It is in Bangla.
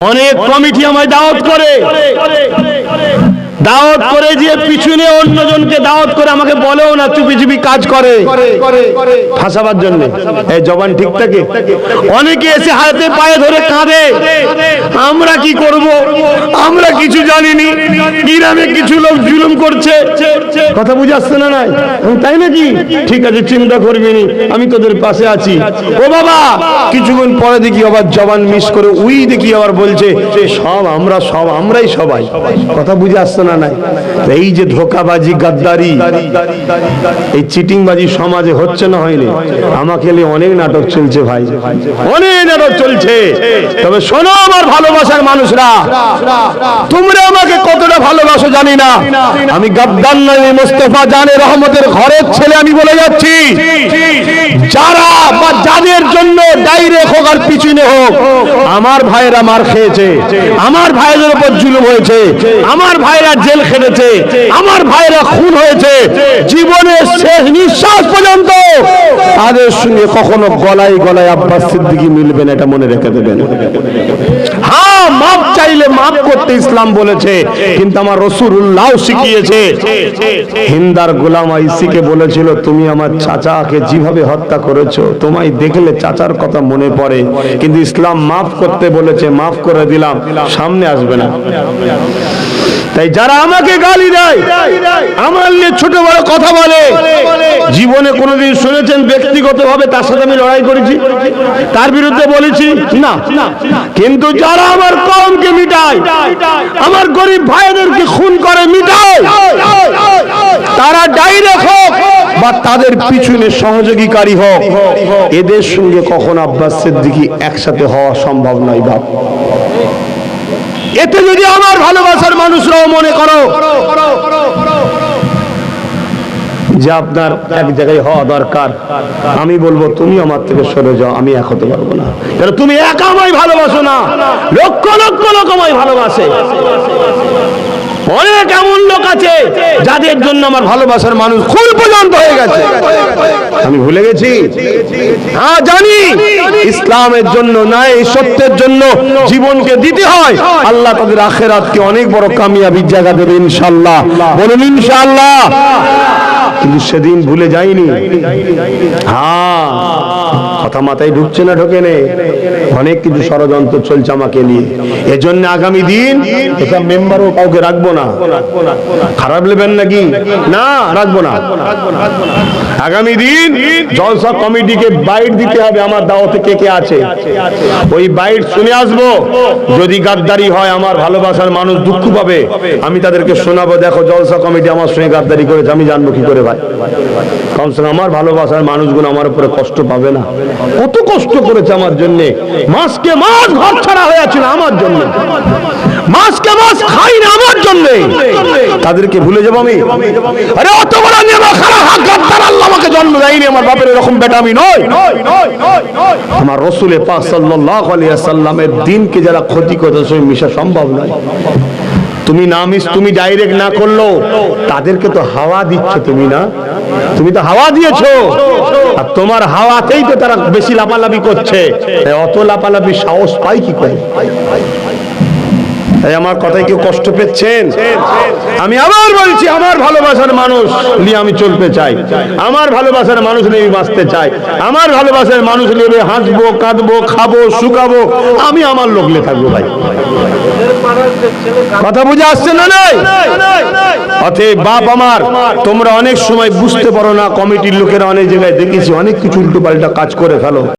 অনেক কমিটি আমায় দাওয়াত করে। দাওয়াত করে যে পিছনে অন্যজনকে দাওয়াত করে আমাকে বলেও না চুপি চুপি কাজ করে। ফাঁসাবার জন্য। এই জবান ঠিক থাকে? অনেকে এসে হাতে পায়ে ধরে কাঁদে। আমরা কি করব? আমরা কিছু জানিনি। গ্রামে কিছু লোক জুলুম করছে। কথা বুঝে আসছে না নাই? তাই নাকি? ঠিক আছে চিন্তা করবি নি। আমি তোদের পাশে আছি। ও বাবা কিছুক্ষণ পরে দেখি আবার জবান মিস করে উই দেখি আবার বলছে সব আমরা সব আমরাই সবাই। কথা বুঝে আসছে না নাই। এই যে ধোকাবাজি, গাদ্দারি, এই চিটিংবাজি সমাজে হচ্ছে না হয়নি। আমাকে অনেক নাটক চলছে ভাই। অনেক নাটক চলছে। তবে শোনো আমার ভালোবাসার মানুষরা। তোমরা আমাকে কতটা ভালোবাসো জানি না। আমি গাদ্দার নয় মোস্তফা জানে রহমতের ঘরের ছেলে আমি বলে যাচ্ছি। যারা বা যাদের জন্য ডাইরে হোক আর পিছনে হোক। আমার ভাইয়েরা মার খেয়েছে। আমার ভাইদের উপর জুলুম হয়েছে। আমার ভাইরা জেল খেটেছে। আমার ভাইরা খুন হয়েছে। জীবনের শেষ নিঃশ্বাস পর্যন্ত তাদের সঙ্গে কখনো গলায় গলায় আব্বাস সিদ্দিকি মিলবেন এটা মনে রেখে দেবেন। হ্যাঁ মাপ চাইলে মাপ করতে ইসলাম বলেছে, কিন্তু আমার রসুল্লাহ শিখিয়েছে। হিন্দার গোলাম আইসিকে বলেছিল, তুমি আমার চাচাকে যেভাবে হত্যা করেছ, তোমায় দেখলে চাচার কথা মনে পড়ে। কিন্তু ইসলাম মাফ করতে বলেছে মাফ করে দিলাম, সামনে আসবে না। তাই যারা আমাকে গালি দেয়, আমার নিয়ে ছোট বড় কথা বলে, জীবনে কোনোদিন শুনেছেন ব্যক্তিগতভাবে তার সাথে আমি লড়াই করেছি? তার বিরুদ্ধে বলেছি? না। কিন্তু যারা আমার কমকে মিটায় আমার গরিব ভাইদেরকে খুন করে মিটায় তারা ডাইরেক্ট হোক বা তাদের পিছনে সহযোগীকারী হোক, এদের সঙ্গে কখন আব্বাস সিদ্দিকি একসাথে হওয়া সম্ভব নয় বাপ। এতে যদি আমার ভালোবাসার মানুষরাও মনে করো যে আপনার এক জায়গায় হওয়া দরকার। আমি বলব, তুমি আমার থেকে সরে যাও, আমি এক হতে পারব না। কারণ তুমি একা আমায় ভালোবাসো না। লক্ষ লক্ষ লোক আমায় ভালোবাসে। অনেক এমন লোক আছে যাদের জন্য আমার ভালোবাসার মানুষ খুন পর্যন্ত হয়ে গেছে। আমি ভুলে গেছি। হ্যাঁ জানি। ইসলামের জন্য না এই সত্যের জন্য জীবনকে দিতে হয়। আল্লাহ তাদের আখেরাতকে অনেক বড় কামিয়াবির জায়গা দেবে ইনশাল্লাহ বলুন ইনশাল্লাহ কিন্তু সেদিন ভুলে যাইনি। হ্যাঁ কথা মাথায় ঢুকছে না, ঢোকে নে। অনেক কিছু ষড়যন্ত্র চলছে আমাকে নিয়ে। এজন্য আগামী দিন মেম্বারও কাউকে রাখব না। খারাপ নেবেন নাকি? না, রাখব না। আগামী দিন জলসা কমিটিকে বাইট দিতে হবে আমার দাওয়াতে কে কে আছে? ওই বাইট শুনে আসব। যদি গাদ্দারি হয়, আমার ভালোবাসার মানুষ দুঃখ পাবে। আমি তাদেরকে শোনাবো, দেখো জলসা কমিটি আমার সঙ্গে গাদ্দারি করেছে, আমি জানব কি করে ভাই। কমসে কম আমার ভালোবাসার মানুষগুলো আমার উপরে কষ্ট পাবে না। কত কষ্ট করেছে আমার জন্য। মাসকে মাস ঘর ছাড়া হয়েছিল আমার জন্য। মাসকে মাস খাই না। তাদেরকে ভুলে যাব আমি। আরে অত বড় আমাকে জন্ম দেয়নি, আমার বাপের এরকম বেটা আমি আমার দিনকে যারা ক্ষতি মিশা সম্ভব নয়। তুমি না মিস, তুমি ডাইরেক্ট না করল তাদেরকে তো হাওয়া দিচ্ছ তুমি না? তুমি তো হাওয়া দিয়েছ। আর তোমার হাওয়াতেই তো তারা বেশি লাপালাপি করছে। অত লাপালাপি সাহস পাই কি করে? আমার কথায় কেউ কষ্ট পেচ্ছেন আমি আবার বলছি, আমার ভালোবাসার মানুষ নিয়ে আমি চলতে চাই। আমার ভালোবাসার মানুষ নিয়ে বাঁচতে চাই। আমার ভালোবাসার মানুষ নিয়ে হাসবো কাঁদবো, খাব, শুকাবো। আমি আমার লোকলে থাকব ভাই। কথা বুঝে আসছে না নাই? অতএব বাপ আমার, তোমরা অনেক সময় বুঝতে পারো না, কমিটির লোকেরা অনেক জায়গায় দেখেছি, অনেক কিছু উল্টো পাল্টা কাজ করে ফেলো।